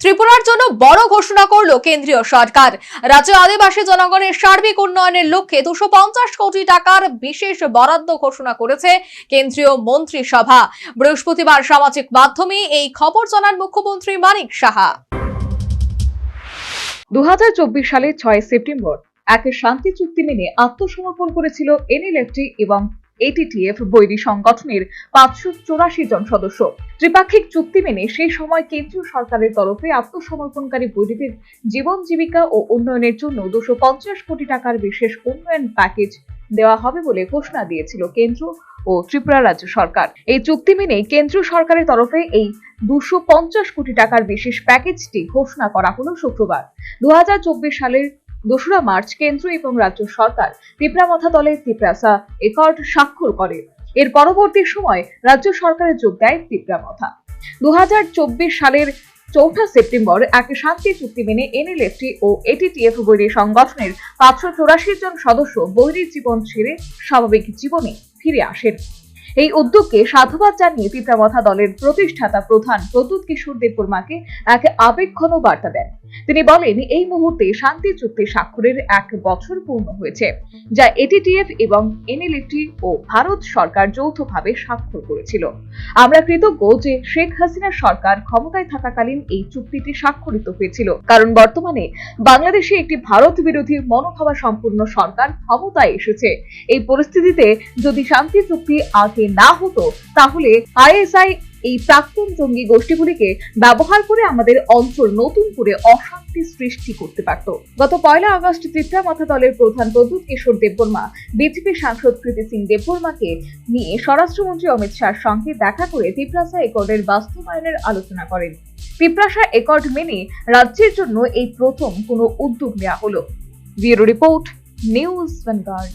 ত্রিপুরার জন্য বড় ঘোষণা করল কেন্দ্রীয় সরকার। রাজ্যে আদিবাসী জনগণের সার্বিক উন্নয়নের লক্ষ্যে দুশো কোটি টাকার বিশেষ বরাদ্দ ঘোষণা করেছে কেন্দ্রীয় মন্ত্রিসভা। বৃহস্পতিবার সামাজিক মাধ্যমে এই খবর জানান মুখ্যমন্ত্রী মানিক সাহা। চব্বিশ সালের ছয় সেপ্টেম্বর, একে শান্তি চুক্তি মেনে আত্মসমর্পণ করেছিল এনএলএফটি এবং এটিটিএফ বৈরী সংগঠনের পাঁচশো চৌরাশি জন সদস্য। ত্রিপাক্ষিক চুক্তি মেনে সেই সময় কেন্দ্রীয় সরকারের তরফে আত্মসমর্পণকারী বৈরীদের জীবন জীবিকা ও উন্নয়নের জন্য দুশো পঞ্চাশ কোটি টাকার বিশেষ উন্নয়ন প্যাকেজ দেওয়া হবে বলে ঘোষণা দিয়েছিল কেন্দ্র ও ত্রিপুরা রাজ্য সরকার। এই চুক্তি মেনে কেন্দ্রীয় সরকারের তরফে এই দুশো কোটি টাকার বিশেষ প্যাকেজটি ঘোষণা করা হলো শুক্রবার। দু হাজার চব্বিশ সালের দোসরা মার্চ কেন্দ্র এবং রাজ্য সরকার তিপ্রামথা দলের তিপ্রাসা একর্ড স্বাক্ষর করে। এর পরবর্তী সময় রাজ্য সরকারে যোগ দেয় তিপ্রামথা দুই হাজার চব্বিশ সালের চৌঠা সেপ্টেম্বর এক শান্তি চুক্তি মেনে এনএলএফটি ও এটিটিএফ বৈরী সংগঠনের পাঁচশো চৌরাশি জন সদস্য বৈরী জীবন ছেড়ে স্বাভাবিক জীবনে ফিরে আসেন। এই উদ্যোগকে সাধুবাদ জানিয়ে পিতামথা দলের প্রতিষ্ঠাতা প্রধান প্রদ্যুৎ কিশোর দেববর্মাকে এক আবেগঘন বার্তা দেন। তিনি বলেন, এই মুহূর্তে শান্তি চুক্তি স্বাক্ষরের এক বছর পূর্ণ হয়েছে, যা এটিটিএফ এবং এনএলএফটি ও ভারত সরকার যৌথভাবে স্বাক্ষর করেছিল। আমরা কৃতজ্ঞ যে শেখ হাসিনা সরকার ক্ষমতায় থাকাকালীন এই চুক্তিটি স্বাক্ষরিত হয়েছিল। কারণ বর্তমানে বাংলাদেশে একটি ভারত বিরোধী মনোভাবা সম্পূর্ণ সরকার ক্ষমতায় এসেছে। এই পরিস্থিতিতে যদি শান্তি চুক্তি আগে না হতো, তাহলে আইএসআই এই প্রাক্তন জঙ্গি গোষ্ঠীগুলিকে ব্যবহার করে আমাদের অঞ্চল নতুন করে অশান্তি সৃষ্টি করতে পারত। গত পয়লা আগস্ট ত্রিপুরা মাথা দলের প্রধান প্রদ্যুৎ কিশোর দেববর্মা, বিজেপি সাংসদ কৃতি সিং দেববর্মাকে নিয়ে স্বরাষ্ট্রমন্ত্রী অমিত শাহর সঙ্গে দেখা করে তিপ্রাসা একর্ডের বাস্তবায়নের আলোচনা করেন। তিপ্রাসা একর্ড মেনে রাজ্যের জন্য এই প্রথম কোনো উদ্যোগ নেওয়া হলো। Bureau report, news Vanguard.